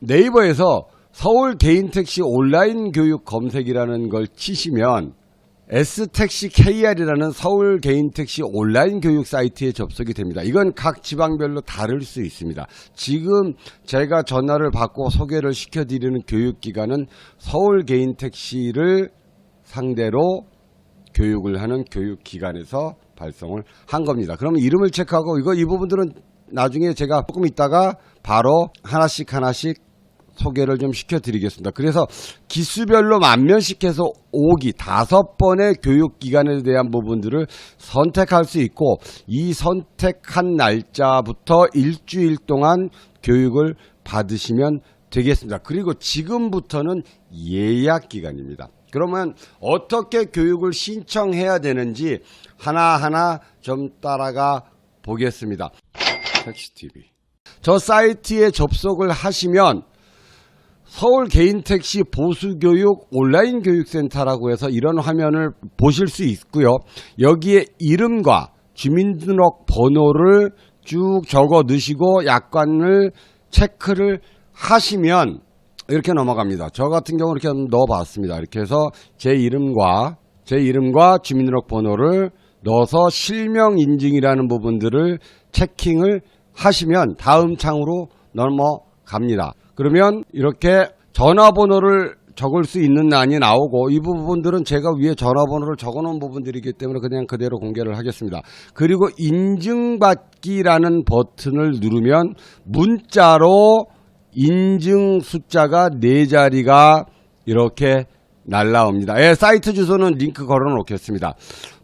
네이버에서 서울 개인 택시 온라인 교육 검색이라는 걸 치시면 S택시 KR이라는 서울 개인 택시 온라인 교육 사이트에 접속이 됩니다. 이건 각 지방별로 다를 수 있습니다. 지금 제가 전화를 받고 소개를 시켜드리는 교육기관은 서울 개인 택시를 상대로 교육을 하는 교육기관에서 발송을 한 겁니다. 그러면 이름을 체크하고 이거 이 부분들은 나중에 제가 조금 있다가 바로 하나씩 하나씩 소개를 좀 시켜드리겠습니다. 그래서 기수별로 만면씩 해서 5기 다섯 번의 교육기관에 대한 부분들을 선택할 수 있고 이 선택한 날짜부터 일주일 동안 교육을 받으시면 되겠습니다. 그리고 지금부터는 예약 기간입니다. 그러면 어떻게 교육을 신청해야 되는지 하나하나 좀 따라가 보겠습니다. 택시TV. 저 사이트에 접속을 하시면 서울 개인 택시 보수교육 온라인 교육센터라고 해서 이런 화면을 보실 수 있고요. 여기에 이름과 주민등록 번호를 쭉 적어 넣으시고 약관을 체크를 하시면 이렇게 넘어갑니다. 저 같은 경우 이렇게 넣어 봤습니다. 이렇게 해서 제 이름과 제 이름과 주민등록 번호를 넣어서 실명 인증이라는 부분들을 체킹을 하시면 다음 창으로 넘어갑니다. 그러면 이렇게 전화번호를 적을 수 있는 란이 나오고 이 부분들은 제가 위에 전화번호를 적어 놓은 부분들이기 때문에 그냥 그대로 공개를 하겠습니다. 그리고 인증받기라는 버튼을 누르면 문자로 인증 숫자가 네 자리가 이렇게 날라옵니다. 예, 사이트 주소는 링크 걸어 놓겠습니다.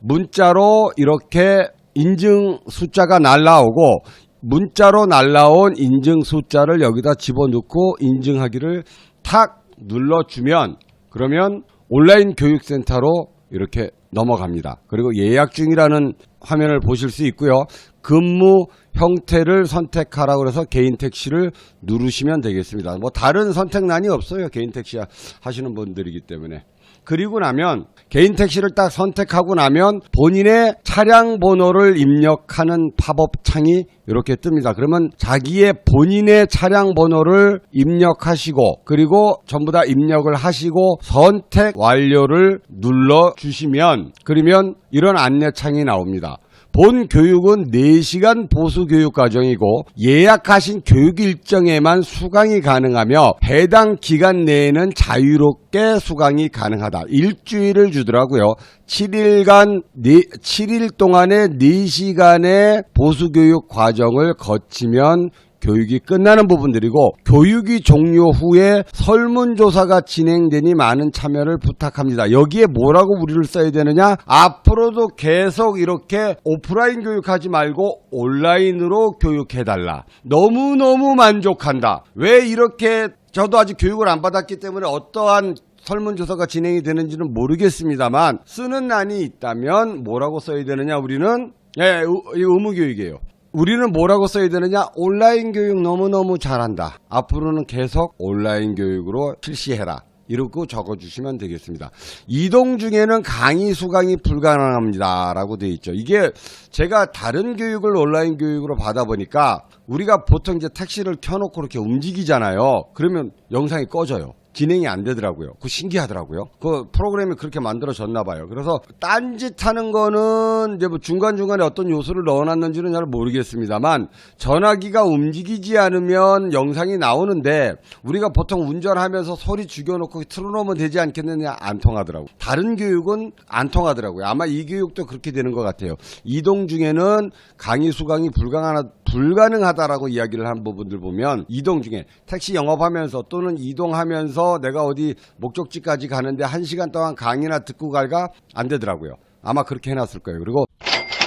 문자로 이렇게 인증 숫자가 날라오고 문자로 날라온 인증 숫자를 여기다 집어넣고 인증하기를 탁 눌러주면 그러면 온라인 교육센터로 이렇게 넘어갑니다. 그리고 예약 중이라는 화면을 보실 수 있고요. 근무 형태를 선택하라고 그래서 개인 택시를 누르시면 되겠습니다. 뭐 다른 선택란이 없어요. 개인 택시 하시는 분들이기 때문에. 그리고 나면 개인 택시를 딱 선택하고 나면 본인의 차량 번호를 입력하는 팝업 창이 이렇게 뜹니다. 그러면 자기의 본인의 차량 번호를 입력하시고 그리고 전부 다 입력을 하시고 선택 완료를 눌러 주시면 그러면 이런 안내창이 나옵니다. 본 교육은 4시간 보수 교육 과정이고 예약하신 교육 일정에만 수강이 가능하며 해당 기간 내에는 자유롭게 수강이 가능하다. 일주일을 주더라고요. 7일간 7일 동안의 4시간의 보수 교육 과정을 거치면 교육이 끝나는 부분들이고 교육이 종료 후에 설문조사가 진행되니 많은 참여를 부탁합니다. 여기에 뭐라고 우리를 써야 되느냐? 앞으로도 계속 이렇게 오프라인 교육하지 말고 온라인으로 교육해달라. 너무너무 만족한다. 왜 이렇게 저도 아직 교육을 안 받았기 때문에 어떠한 설문조사가 진행이 되는지는 모르겠습니다만 쓰는 난이 있다면 뭐라고 써야 되느냐 우리는 예, 이 의무교육이에요. 우리는 뭐라고 써야 되느냐? 온라인 교육 너무너무 잘한다. 앞으로는 계속 온라인 교육으로 실시해라. 이렇게 적어주시면 되겠습니다. 이동 중에는 강의 수강이 불가능합니다. 라고 되어 있죠. 이게 제가 다른 교육을 온라인 교육으로 받아보니까 우리가 보통 이제 택시를 켜놓고 이렇게 움직이잖아요. 그러면 영상이 꺼져요. 진행이 안 되더라고요. 그 신기하더라고요. 그 프로그램이 그렇게 만들어졌나 봐요. 그래서 딴짓 하는 거는 이제 뭐 중간중간에 어떤 요소를 넣어놨는지는 잘 모르겠습니다만 전화기가 움직이지 않으면 영상이 나오는데 우리가 보통 운전하면서 소리 죽여놓고 틀어놓으면 되지 않겠느냐 안 통하더라고요. 다른 교육은 안 통하더라고요. 아마 이 교육도 그렇게 되는 것 같아요. 이동 중에는 강의 수강이 불가능하, 불가능하다라고 이야기를 한 부분들 보면 이동 중에 택시 영업하면서 또는 이동하면서 내가 어디 목적지까지 가는데 한 시간 동안 강의나 듣고 갈까 안 되더라고요. 아마 그렇게 해놨을 거예요. 그리고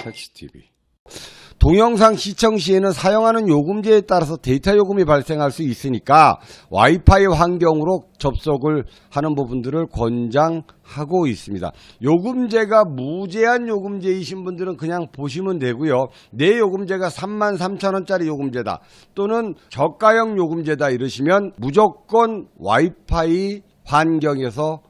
택시 TV. 동영상 시청 시에는 사용하는 요금제에 따라서 데이터 요금이 발생할 수 있으니까 와이파이 환경으로 접속을 하는 부분들을 권장하고 있습니다. 요금제가 무제한 요금제이신 분들은 그냥 보시면 되고요. 내 요금제가 3만 3천 원짜리 요금제다 또는 저가형 요금제다 이러시면 무조건 와이파이 환경에서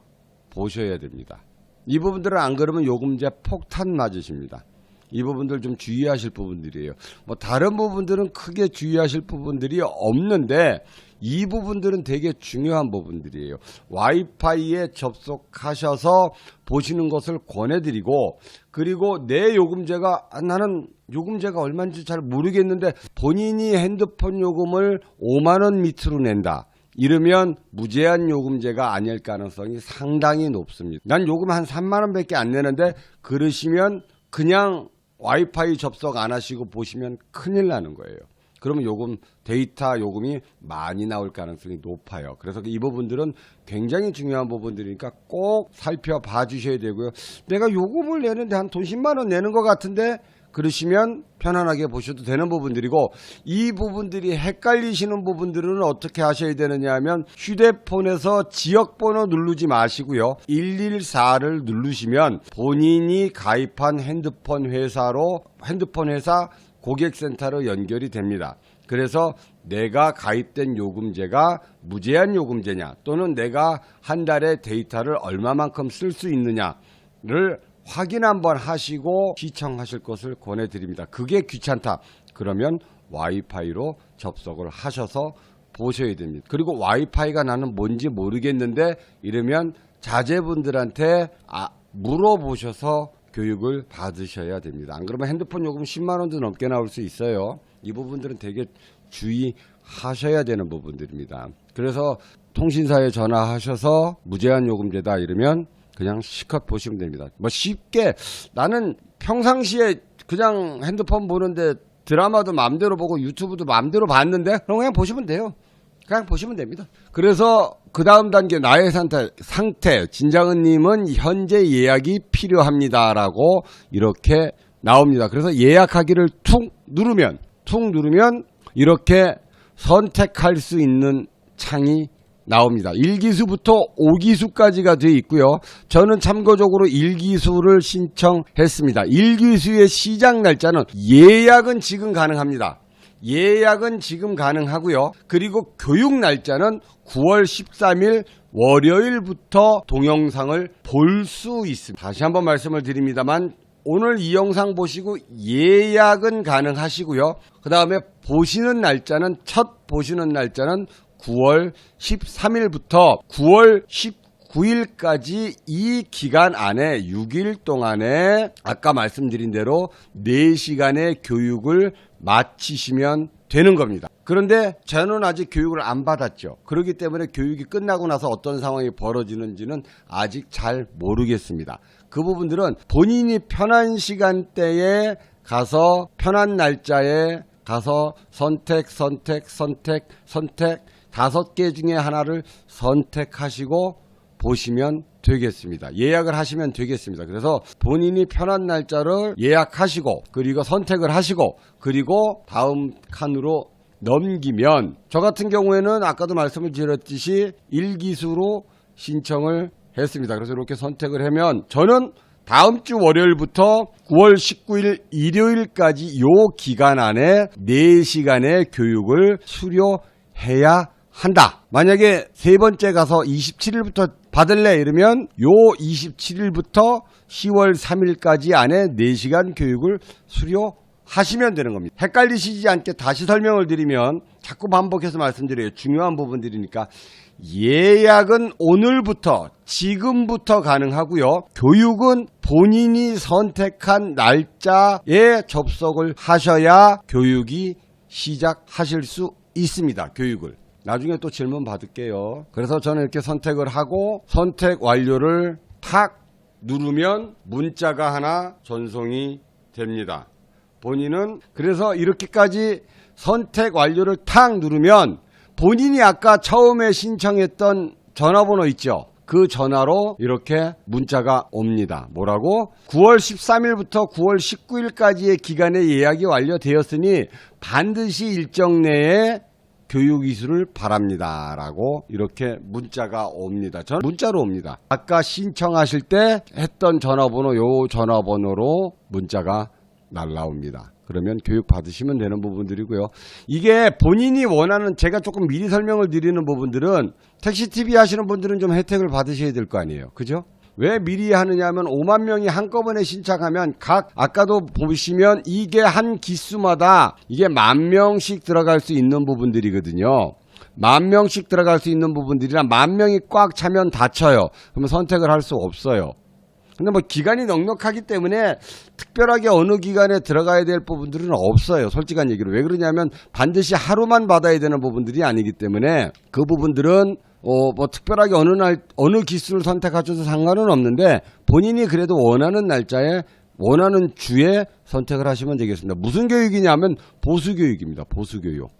보셔야 됩니다. 이 부분들은 안 그러면 요금제 폭탄 맞으십니다. 이 부분들 좀 주의하실 부분들이에요. 뭐 다른 부분들은 크게 주의하실 부분들이 없는데 이 부분들은 되게 중요한 부분들이에요. 와이파이에 접속하셔서 보시는 것을 권해드리고 그리고 내 요금제가 아, 나는 요금제가 얼마인지 잘 모르겠는데 본인이 핸드폰 요금을 5만 원 밑으로 낸다. 이러면 무제한 요금제가 아닐 가능성이 상당히 높습니다. 난 요금 한 3만 원밖에 안 내는데 그러시면 그냥 와이파이 접속 안 하시고 보시면 큰일 나는 거예요. 그러면 요금 데이터 요금이 많이 나올 가능성이 높아요. 그래서 이 부분들은 굉장히 중요한 부분들이니까 꼭 살펴봐 주셔야 되고요. 내가 요금을 내는데 한 돈 10만 원 내는 것 같은데 그러시면 편안하게 보셔도 되는 부분들이고 이 부분들이 헷갈리시는 부분들은 어떻게 하셔야 되느냐 하면 휴대폰에서 지역번호 누르지 마시고요. 114를 누르시면 본인이 가입한 핸드폰 회사로 핸드폰 회사 고객센터로 연결이 됩니다. 그래서 내가 가입된 요금제가 무제한 요금제냐 또는 내가 한 달에 데이터를 얼마만큼 쓸 수 있느냐를 확인 한번 하시고 시청하실 것을 권해드립니다. 그게 귀찮다. 그러면 와이파이로 접속을 하셔서 보셔야 됩니다. 그리고 와이파이가 나는 뭔지 모르겠는데 이러면 자제분들한테 아, 물어보셔서 교육을 받으셔야 됩니다. 안 그러면 핸드폰 요금 10만 원도 넘게 나올 수 있어요. 이 부분들은 되게 주의하셔야 되는 부분들입니다. 그래서 통신사에 전화하셔서 무제한 요금제다 이러면 그냥 시컷 보시면 됩니다. 뭐 쉽게 나는 평상시에 그냥 핸드폰 보는데 드라마도 마음대로 보고 유튜브도 마음대로 봤는데 그럼 그냥 보시면 돼요. 그냥 보시면 됩니다. 그래서 그 다음 단계 나의 상태, 상태 진장은님은 현재 예약이 필요합니다라고 이렇게 나옵니다. 그래서 예약하기를 툭 누르면 툭 누르면 이렇게 선택할 수 있는 창이 나옵니다. 1기수부터 5기수까지가 되어 있고요. 저는 참고적으로 1기수를 신청했습니다. 1기수의 시작 날짜는 예약은 지금 가능합니다. 예약은 지금 가능하고요. 그리고 교육 날짜는 9월 13일 월요일부터 동영상을 볼 수 있습니다. 다시 한번 말씀을 드립니다만 오늘 이 영상 보시고 예약은 가능하시고요. 그 다음에 보시는 날짜는 첫 보시는 날짜는 9월 13일부터 9월 19일까지 이 기간 안에 6일 동안에 아까 말씀드린 대로 4시간의 교육을 마치시면 되는 겁니다. 그런데 저는 아직 교육을 안 받았죠. 그렇기 때문에 교육이 끝나고 나서 어떤 상황이 벌어지는지는 아직 잘 모르겠습니다. 그 부분들은 본인이 편한 시간대에 가서 편한 날짜에 가서 선택, 선택, 선택, 선택 다섯 개 중에 하나를 선택하시고 보시면 되겠습니다. 예약을 하시면 되겠습니다. 그래서 본인이 편한 날짜를 예약하시고 그리고 선택을 하시고 그리고 다음 칸으로 넘기면 저 같은 경우에는 아까도 말씀을 드렸듯이 일기수로 신청을 했습니다. 그래서 이렇게 선택을 하면 저는 다음 주 월요일부터 9월 19일 일요일까지 요 기간 안에 4시간의 교육을 수료해야 한다. 만약에 세 번째 가서 27일부터 받을래 이러면 요 27일부터 10월 3일까지 안에 4시간 교육을 수료하시면 되는 겁니다. 헷갈리시지 않게 다시 설명을 드리면 자꾸 반복해서 말씀드려요. 중요한 부분들이니까 예약은 오늘부터 지금부터 가능하고요. 교육은 본인이 선택한 날짜에 접속을 하셔야 교육이 시작하실 수 있습니다. 교육을. 나중에 또 질문 받을게요. 그래서 저는 이렇게 선택을 하고 선택 완료를 탁 누르면 문자가 하나 전송이 됩니다. 본인은 그래서 이렇게까지 선택 완료를 탁 누르면 본인이 아까 처음에 신청했던 전화번호 있죠? 그 전화로 이렇게 문자가 옵니다. 뭐라고? 9월 13일부터 9월 19일까지의 기간에 예약이 완료되었으니 반드시 일정 내에 교육 이수를 바랍니다. 라고 이렇게 문자가 옵니다. 전 문자로 옵니다. 아까 신청하실 때 했던 전화번호 요 전화번호로 문자가 날라옵니다. 그러면 교육 받으시면 되는 부분들이고요. 이게 본인이 원하는 제가 조금 미리 설명을 드리는 부분들은 택시 TV 하시는 분들은 좀 혜택을 받으셔야 될 거 아니에요. 그죠? 왜 미리 하느냐면 5만 명이 한꺼번에 신청하면 각 아까도 보시면 이게 한 기수마다 이게 만 명씩 들어갈 수 있는 부분들이거든요. 만 명씩 들어갈 수 있는 부분들이라 만 명이 꽉 차면 다쳐요. 그러면 선택을 할 수 없어요. 근데 뭐 기간이 넉넉하기 때문에 특별하게 어느 기간에 들어가야 될 부분들은 없어요. 솔직한 얘기로. 왜 그러냐면 반드시 하루만 받아야 되는 부분들이 아니기 때문에 그 부분들은 어, 뭐 특별하게 어느 날, 어느 기수를 선택하셔도 상관은 없는데 본인이 그래도 원하는 날짜에 원하는 주에 선택을 하시면 되겠습니다. 무슨 교육이냐면 보수 교육입니다. 보수 교육.